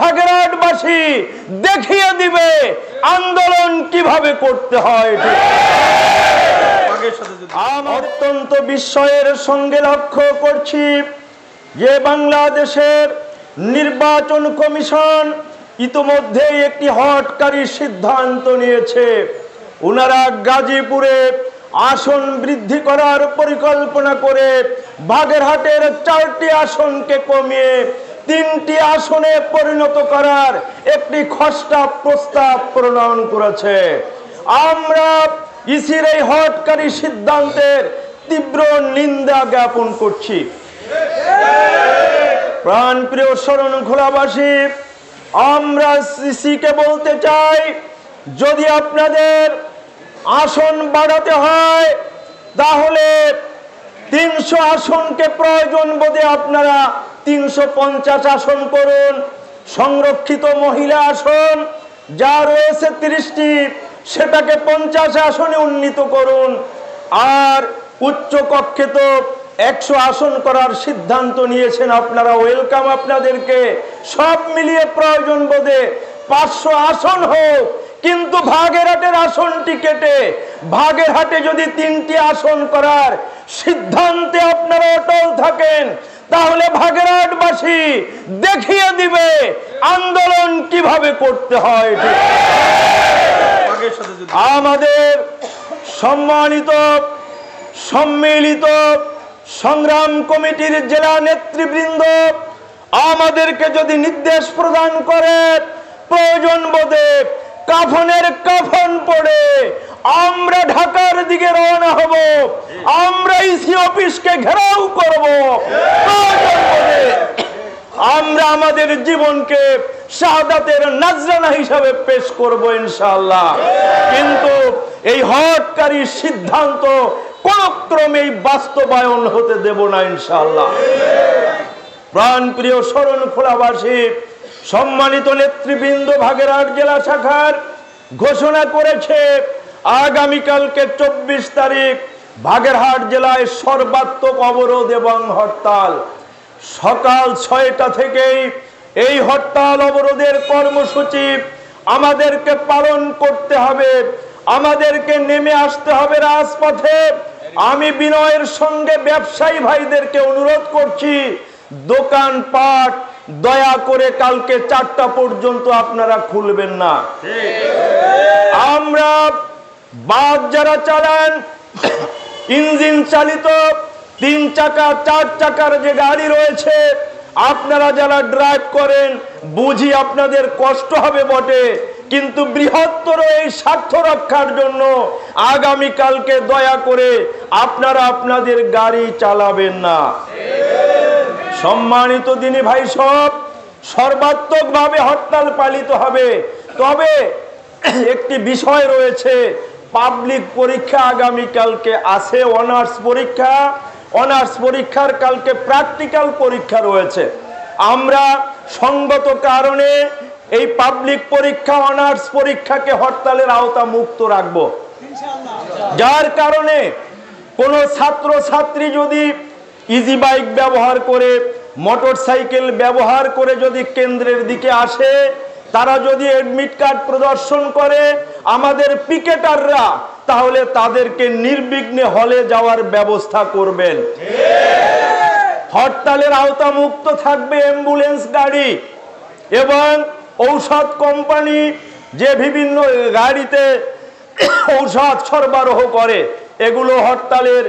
ভাগেরহাটবাসী দেখিয়ে দিবে আন্দোলন কীভাবে করতে হয় অত্যন্ত বিস্ময়ের সঙ্গে লক্ষ্য করছি যে বাংলাদেশের নির্বাচন কমিশন ইতোমধ্যেই একটি হটকারী সিদ্ধান্ত নিয়েছে। ওনারা গাজীপুরে আসন বৃদ্ধি করার পরিকল্পনা করে বাগেরহাটের চারটি আসনকে কমিয়ে তিনটি আসনে পরিণত করার একটি খসড়া প্রস্তাব প্রণয়ন করেছে। আমরা ইসির এই হটকারী সিদ্ধান্তের তীব্র নিন্দা জ্ঞাপন করছি। প্রাণপ্রিয় শরণ খোলাবাসী আমরা সিসিকে বলতে চাই, যদি আপনাদের আসন বাড়াতে হয়, তাহলে তিনশো আসনকে প্রয়োজন বোধে আপনারা তিনশো পঞ্চাশ আসন করুন। সংরক্ষিত মহিলা আসন, যা রয়েছে তিরিশটি, সেটাকে পঞ্চাশ আসনে উন্নীত করুন। আর উচ্চ কক্ষে তো একশো আসন করার সিদ্ধান্ত নিয়েছেন আপনারা, ওয়েলকাম আপনাদেরকে। সব মিলিয়ে প্রয়োজন বোধে পাঁচশো আসন হোক, কিন্তু ভাগেরহাটের আসনটি কেটে, ভাগেরহাটে যদি তিনটি আসন করার সিদ্ধান্তে আপনারা অটল থাকেন তাহলে ভাগেরহাটবাসী দেখিয়ে দিবে আন্দোলন কীভাবে করতে হয় আমাদের সম্মানিত সম্মিলিত সংগ্রাম কমিটির জেলা নেতৃবৃন্দ আমাদেরকে যদি নির্দেশ প্রদান করে প্রয়োজন বোধে কাফনের কাফন পড়ে আমরা রওনা হব। আমরা ইসি অফিসকে ঘেরাও করব। আমরা আমাদের জীবনকে শাহাদাতের নাজরানা হিসাবে পেশ করব ইনশাআল্লাহ। কিন্তু এই হটকারী সিদ্ধান্ত কোন ক্রমেই বাস্তবায়ন হতে দেব না ইনশাআল্লাহ। প্রাণ প্রিয় স্মরণ খোলাবাসী, সম্মানিত নেতৃবৃন্দ ভাগেরহাট জেলা শাখার ঘোষণা করেছে আগামীকালকে চব্বিশ তারিখ বাগেরহাট জেলায় সর্বাত্মক অবরোধ এবং হরতাল। সকাল ছয়টা থেকেই এই হরতাল অবরোধের কর্মসূচি আমাদেরকে পালন করতে হবে। আমাদেরকে নেমে আসতে হবে রাজপথে। আমি বিনয়ের সঙ্গে ব্যবসায়ী ভাইদেরকে অনুরোধ করছি দোকান পাট দয়া করে কালকে চারটা পর্যন্ত আপনারা খুলবেন না। আমরা বাস যারা চালান, ইঞ্জিন চালিত, তিন চাকা, চার চাকার যে গাড়ি রয়েছে, আপনারা যারা ড্রাইভ করেন, বুঝি আপনাদের কষ্ট হবে বটে। কিন্তু বৃহত্তর এই স্বার্থ রক্ষার জন্য আগামী কালকে দয়া করে আপনারা আপনাদের গাড়ি চালাবেন না। সম্মানিত দিনী ভাই সব সর্বাত্মক ভাবে হরতাল পালিত হবে। তবে একটি বিষয় রয়েছে পাবলিক পরীক্ষা আগামী কালকে আছে অনার্স পরীক্ষা। অনার্স পরীক্ষার কালকে প্র্যাকটিক্যাল পরীক্ষা রয়েছে। আমরা সঙ্গত কারণে এই পাবলিক পরীক্ষা অনার্স পরীক্ষাকে হরতালের আওতা মুক্ত রাখব। যার কারণে কোন ছাত্র ছাত্রী যদি ইজি বাইক ব্যবহার করে মোটর সাইকেল ব্যবহার করে যদি কেন্দ্রের দিকে আসে তারা যদি এডমিট কার্ড প্রদর্শন করে আমাদের পিকেটাররা তাহলে তাদেরকে নির্বিঘ্নে হলে যাওয়ার ব্যবস্থা করবেন। হরতালের আওতা মুক্ত থাকবে অ্যাম্বুলেন্স গাড়ি এবং ঔষধ কোম্পানি যে বিভিন্ন গাড়িতে ঔষধ সরবরাহ করে এগুলো হরতালের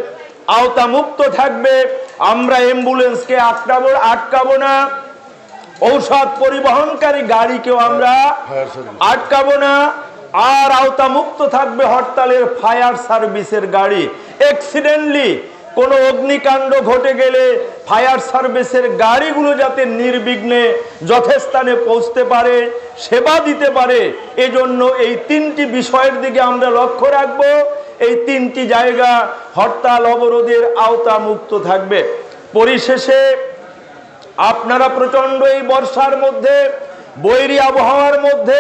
আওতা মুক্ত থাকবে। আমরা অ্যাম্বুলেন্সকে আটকাবো আটকাবো না। ঔষধ পরিবহনকারী গাড়িকেও আমরা আটকাবো না। আর আওতা মুক্ত থাকবে হরতালের ফায়ার সার্ভিসের গাড়ি। অ্যাক্সিডেন্টলি কোনো অগ্নিকাণ্ড ঘটে গেলে ফায়ার সার্ভিসের গাড়িগুলো যাতে নির্বিঘ্নে যথেস্থানে পৌঁছতে পারে, সেবা দিতে পারে, এজন্য এই তিনটি বিষয়ের দিকে আমরা লক্ষ্য রাখব। এই তিনটি জায়গা হরতাল অবরোধের আওতা মুক্ত থাকবে। পরিশেষে আপনারা প্রচণ্ড এই বর্ষার মধ্যে, বৈরী আবহাওয়ার মধ্যে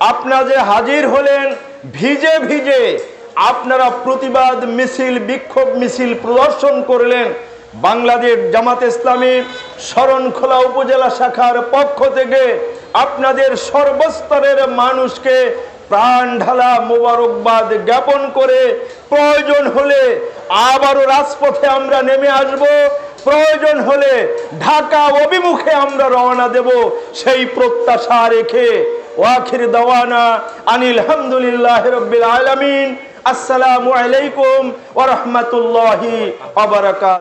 আপনারা যে হাজির হলেন, ভিজে ভিজে আপনারা প্রতিবাদ মিছিল, বিক্ষোভ মিছিল প্রদর্শন করলেন বাংলাদেশ জামাত ইসলামী শরণখোলা উপজেলা শাখার পক্ষ থেকে। আপনাদের সর্বস্তরের মানুষকে প্রাণ ঢালা মোবারকবাদ জ্ঞাপন করে প্রয়োজন হলে আবারও রাজপথে আমরা নেমে আসব। প্রয়োজন হলে ঢাকা অভিমুখে আমরা রওনা দেব। সেই প্রত্যাশা রেখে ওয়াখির দাওয়ানা আনিল হামদুলিল্লাহ রবিল আলমিন। আসসালামু আলাইকুম ওয়া রাহমাতুল্লাহি ওয়া বারাকাতুহু